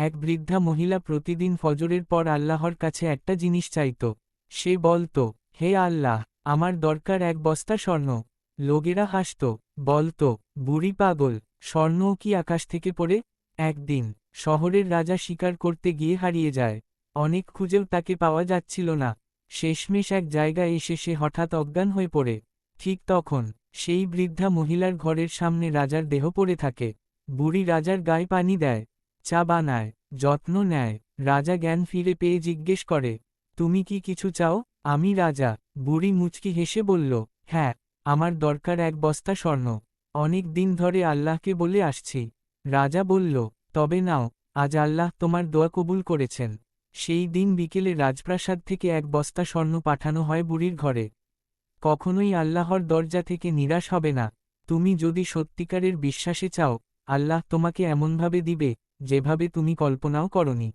এক বৃদ্ধা মহিলা প্রতিদিন ফজরের পর আল্লাহর কাছে একটা জিনিস চাইত। সে বলত, হে আল্লাহ, আমার দরকার এক বস্তা স্বর্ণ। লোকেরা হাসত, বলত, বুড়ি পাগল, স্বর্ণও কি আকাশ থেকে পড়ে? একদিন, শহরের রাজা শিকার করতে গিয়ে হারিয়ে যায়। অনেক খুঁজেও তাকে পাওয়া যাচ্ছিল না। শেষমেশ এক জায়গায় এসে সে হঠাৎ অজ্ঞান হয়ে পড়ে। ঠিক তখন, সেই বৃদ্ধা মহিলার ঘরের সামনে রাজার দেহ পড়ে থাকে। বুড়ি রাজার গায়ে পানি দেয়। চা বানায় যত্ন নেয় রাজা জ্ঞান ফিরে পেয়ে জিজ্ঞেস করে, তুমি কি কিছু চাও? আমি রাজা, বুড়ি মুচকি হেসে বলল হ্যাঁ আমার দরকার এক বস্তা স্বর্ণ। অনেক দিন ধরে আল্লাহকে বলে আসছি। রাজা বলল, তবে নাও, আজ আল্লাহ তোমার দোয়া কবুল করেছেন। সেই দিন বিকেলে রাজপ্রাসাদ থেকে এক বস্তা স্বর্ণ পাঠানো হয় বুড়ির ঘরে। কখনোই আল্লাহর দরজা থেকে নিরাশ হবে না। তুমি যদি সত্যিকারের বিশ্বাসে চাও, আল্লাহ তোমাকে এমনভাবে দিবে যেভাবে তুমি কল্পনাও করনি।